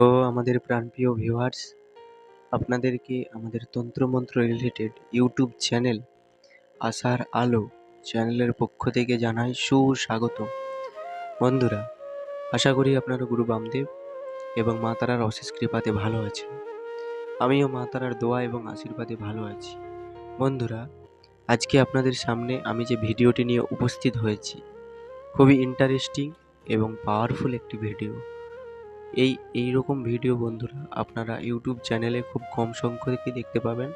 তো আমাদের প্রাণপ্রিয় ভিউয়ার্স আপনাদেরকে আমাদের তন্ত্রমন্ত্র রিলেটেড ইউটিউব চ্যানেল আশার আলো চ্যানেলের পক্ষ থেকে জানাই সুস্বাগত বন্ধুরা, আশা করি আপনারা গুরু বামদেব এবং মা তারার অশেষ কৃপাতে ভালো আছেন। আমিও মা তারার দোয়া এবং আশীর্বাদে ভালো আছি। বন্ধুরা, আজকে আপনাদের সামনে আমি যে ভিডিওটি নিয়ে উপস্থিত হয়েছি, খুবই ইন্টারেস্টিং এবং পাওয়ারফুল একটি ভিডিও এই এই রকম ভিডিও বন্ধুরা আপনারা ইউটিউব চ্যানেলে খুব কম সংখ্যকই দেখতে পাবেন।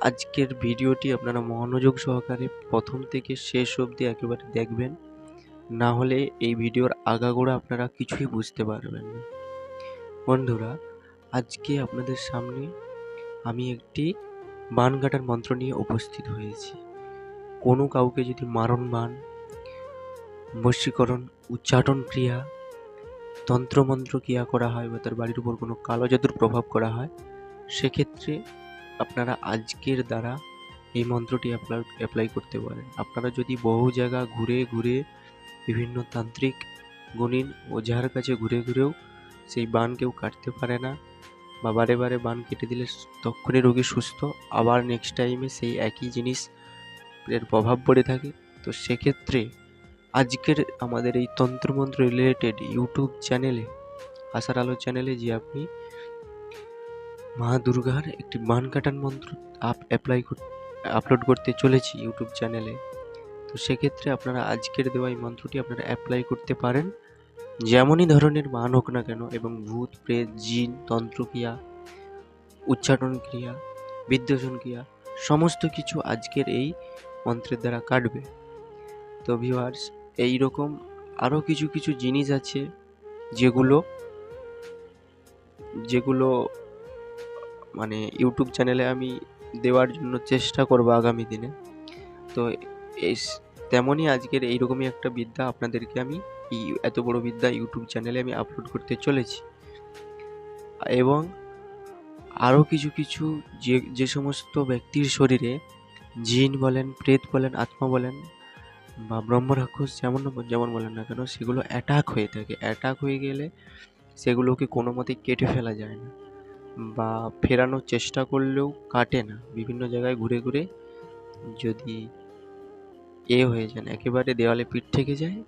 আজকের ভিডিওটি আপনারা মনোযোগ সহকারে প্রথম থেকে শেষ অবধি একেবারে দেখবেন। না হলে এই ভিডিওর আগাগোড়া আপনারা কিছুই বুঝতে পারবেন না। বন্ধুরা, আজকে আপনাদের সামনে আমি একটি বান কাটার মন্ত্র নিয়ে উপস্থিত হয়েছি। কোনো কাউকে যদি মারণ বান বশীকরণ উচ্চাটন ক্রিয়া তন্ত্রমন্ত্র ক্রিয়া করা হয় বা তার বাড়ির উপর কোনো কালো জাদুর প্রভাব করা হয়, সেক্ষেত্রে আপনারা আজকের দ্বারা এই মন্ত্রটি আপনার অ্যাপ্লাই করতে পারেন। আপনারা যদি বহু জায়গা ঘুরে ঘুরে বিভিন্ন তান্ত্রিক গুণিন ওঝার কাছে ঘুরে ঘুরেও সেই বান কেউ কাটতে পারে না বা বারে বারে বান কেটে দিলে তক্ষণই রোগী সুস্থ, আবার নেক্সট টাইমে সেই একই জিনিস এর প্রভাব পড়ে থাকে। তো সেক্ষেত্রে আজকের আমাদের এই তন্ত্রমন্ত্র রিলেটেড ইউটিউব চ্যানেলে আশার আলো চ্যানেলে যে আপনি মা দুর্গার একটি মান কাটান মন্ত্র আপ অ্যাপ্লাই আপলোড করতে চলেছি ইউটিউব চ্যানেলে তো সেক্ষেত্রে আপনারা আজকের দেওয়া এই মন্ত্রটি আপনারা অ্যাপ্লাই করতে পারেন। যেমনই ধরনের মান হোক না কেন এবং ভূত, প্রেত, জিন, তন্ত্রক্রিয়া উচ্চাটন ক্রিয়া, বিদ্বেষণ ক্রিয়া, সমস্ত কিছু আজকের এই মন্ত্রের দ্বারা কাটবে। তো ভিউয়ার্স এই রকম আরও কিছু কিছু জিনিস আছে যেগুলো যেগুলো মানে ইউটিউব চ্যানেলে আমি দেওয়ার জন্য চেষ্টা করব আগামী দিনে। তো এই তেমনই আজকের এইরকমই একটা বিদ্যা আপনাদেরকে আমি এত বড় বিদ্যা ইউটিউব চ্যানেলে আমি আপলোড করতে চলেছি। এবং আরও কিছু কিছু যে যে সমস্ত ব্যক্তির শরীরে জিন বলেন, প্রেত বলেন, আত্মা বলেন বা ব্রহ্ম রাক্ষস যেমন যেমন বলেন না কেন, সেগুলো অ্যাটাক হয়ে থাকে। অ্যাটাক হয়ে গেলে সেগুলোকে কোনো মতে কেটে ফেলা যায় না বা ফেরানোর চেষ্টা করলেও কাটে না। বিভিন্ন জায়গায় ঘুরে ঘুরে যদি এ হয়ে যান, একেবারে দেওয়ালে পিঠ থেকে যায়,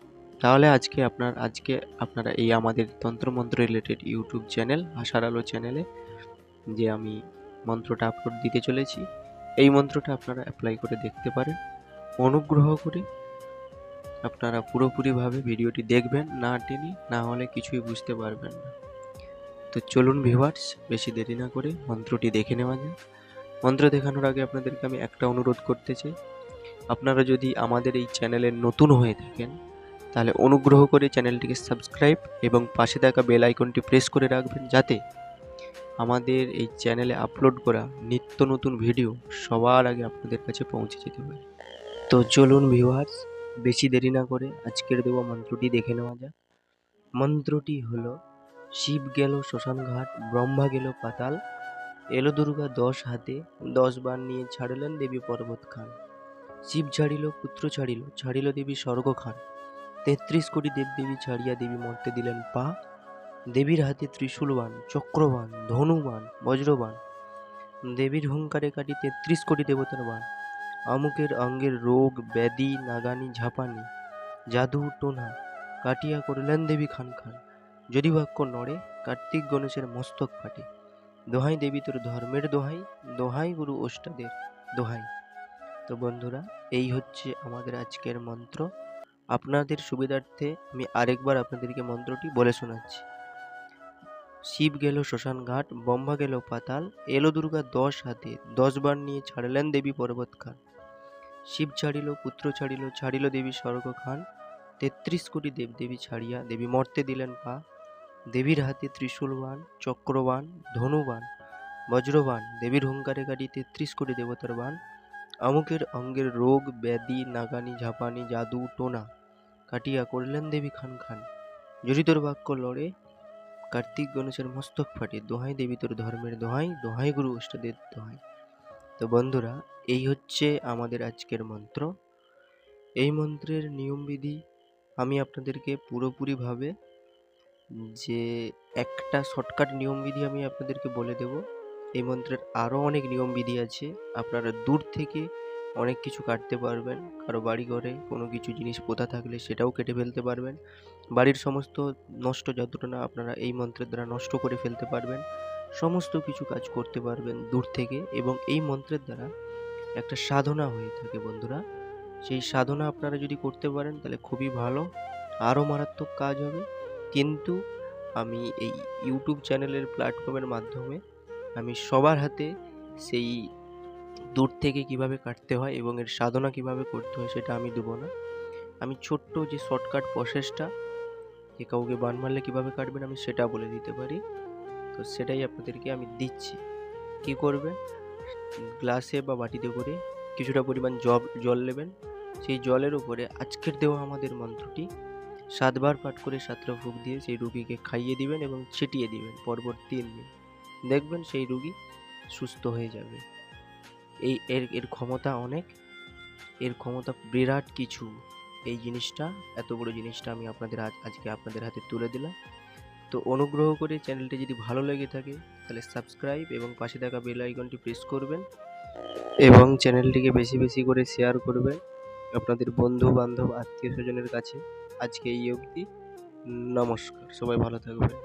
তাহলে আজকে আপনার, আজকে আপনারা এই আমাদের তন্ত্রমন্ত্র রিলেটেড ইউটিউব চ্যানেল, আশার আলো চ্যানেলে যে আমি মন্ত্রটা আপলোড দিতে চলেছি, এই মন্ত্রটা আপনারা অ্যাপ্লাই করে দেখতে পারেন। অনুগ্রহ করে আপনারা পুরোপুরিভাবে ভিডিওটি দেখবেন, না টেনে, না হলে কিছুই বুঝতে পারবেন না। তো চলুন ভিভার্স বেশি দেরি না করে মন্ত্রটি দেখে নেওয়া যায় মন্ত্র দেখানোর আগে আপনাদেরকে আমি একটা অনুরোধ করতে চাই। আপনারা যদি আমাদের এই চ্যানেলে নতুন হয়ে থাকেন, তাহলে অনুগ্রহ করে চ্যানেলটিকে সাবস্ক্রাইব এবং পাশে থাকা বেল আইকনটি প্রেস করে রাখবেন যাতে আমাদের এই চ্যানেলে আপলোড করা নিত্য নতুন ভিডিও সবার আগে আপনাদের কাছে পৌঁছে যেতে পারে। তো চলুন ভিউয়ার্স বেশি দেরি না করে আজকের দেওয়া মন্ত্রটি দেখে নেওয়া যাক। মন্ত্রটি হল, শিব গেল শ্মশানঘাট, ব্রহ্মা গেল পাতাল, এলো দুর্গা দশ হাতে, দশ বার নিয়ে ছাড়লেন দেবী পর্বত খান শিব ছাড়িল, পুত্র ছাড়িল ছাড়িল দেবী স্বর্গ খান তেত্রিশ কোটি দেবদেবী ছাড়িয়া দেবী মর্তে দিলেন পা। দেবীর হাতে ত্রিশূলবান, চক্রবান, ধনুবান, বজ্রবান। দেবীর হুঙ্কারে কাটি তেত্রিশ কোটি দেবতার বান। আমুকের অঙ্গের রোগ, ব্যাধি, নাগানি, ঝাপানি, জাদু, টোনা কাটিয়া করলেন দেবী খান খান। যদি বাক্য নড়ে, কার্তিক গণেশের মস্তক ফাটে। দোহাই দেবী তোর ধর্মের দোহাই দোহাই গুরু ওষ্টাদের দোহাই। তো বন্ধুরা, এই হচ্ছে আমাদের আজকের মন্ত্র। আপনাদের সুবিধার্থে আমি আরেকবার আপনাদেরকে মন্ত্রটি বলে শোনাচ্ছি। শিব গেল শ্মশান ঘাট বম্বা গেল পাতাল, এলো দুর্গা দশ হাতে, দশ বার নিয়ে ছাড়লেন দেবী পর্বত খান শিব ছাড়িল, পুত্র ছাড়িল ছাড়িল দেবী স্বর্গ খান তেত্রিশ কোটি দেবদেবী ছাড়িয়া দেবী মর্তে দিলেন পা। দেবীর হাতে ত্রিশূলবান, চক্রবান, ধনুবান, বজ্রবান, দেবীর হুঙ্কারে গাড়ি তেত্রিশ কোটি দেবতার বান। আমুকের অঙ্গের রোগ, ব্যাধি, নাগানি, ঝাপানি, জাদু, টোনা কাটিয়া করলেন দেবী খান খান। জড়িতর বাক্য লড়ে কার্তিক গণেশের মস্তক ফাটে। দোহাই দেবী তোর ধর্মের দোহাই দোহাই গুরু অষ্টাদের দোহাই। তো বন্ধুরা, এই হচ্ছে আমাদের আজকের মন্ত্র। এই মন্ত্রের নিয়মবিধি আমি আপনাদেরকে পুরোপুরিভাবে যে একটা শর্টকাট নিয়মবিধি আমি আপনাদেরকে বলে দেব। এই মন্ত্রের আরও অনেক নিয়মবিধি আছে। আপনারা দূর থেকে অনেক কিছু কাটতে পারবেন। কারও বাড়ি ঘরে কোনো কিছু জিনিস পোতা থাকলে সেটাও কেটে ফেলতে পারবেন। বাড়ির সমস্ত নষ্ট যন্ত্রণা আপনারা এই মন্ত্রের দ্বারা নষ্ট করে ফেলতে পারবেন। সমস্ত কিছু কাজ করতে পারবেন দূর থেকে এবং এই মন্ত্রের দ্বারা একটা সাধনা হয়ে থাকে বন্ধুরা। সেই সাধনা আপনারা যদি করতে পারেন তাহলে খুবই ভালো, আরও মারাত্মক কাজ হবে। কিন্তু আমি এই ইউটিউব চ্যানেলের প্ল্যাটফর্মের মাধ্যমে আমি সবার হাতে সেই দূর থেকে কীভাবে কাটতে হয় এবং এর সাধনা কীভাবে করতে হয় সেটা আমি দেবো না। আমি ছোট্ট যে শর্টকাট প্রসেসটা যে কাউকে বান মারলে কীভাবে কাটবেন আমি সেটা বলে দিতে পারি। তো সেটাই আপনাদেরকে আমি দিচ্ছি। কী করবেন গ্লাসে বা বাটিতে করে কিছুটা পরিমাণ জব, জল নেবেন। সেই জলের উপরে আজকের দেওয়া আমাদের মন্ত্রটি, সাতবার পাঠ করে সাতটা ফুক দিয়ে সেই রুগীকে খাইয়ে দিবেন এবং ছিটিয়ে দিবেন পরপর তিন দিন। দেখবেন সেই রুগী সুস্থ হয়ে যাবে। এই এর এর ক্ষমতা অনেক। এর ক্ষমতা বিরাট কিছু। এই জিনিসটা, এত বড় জিনিসটা আমি আপনাদের আজকে আপনাদের হাতে তুলে দিলাম। তো অনুগ্রহ করে চ্যানেলটি যদি ভালো লেগে থাকে, তাহলে সাবস্ক্রাইব এবং পাশে থাকা বেল আইকনটি প্রেস করবেন এবং চ্যানেলটিকে বেশি বেশি করে শেয়ার করবেন আপনাদের বন্ধু বান্ধব আত্মীয় স্বজনের কাছে। আজকে এই অবধি। নমস্কার। সবাই ভালো থাকবেন।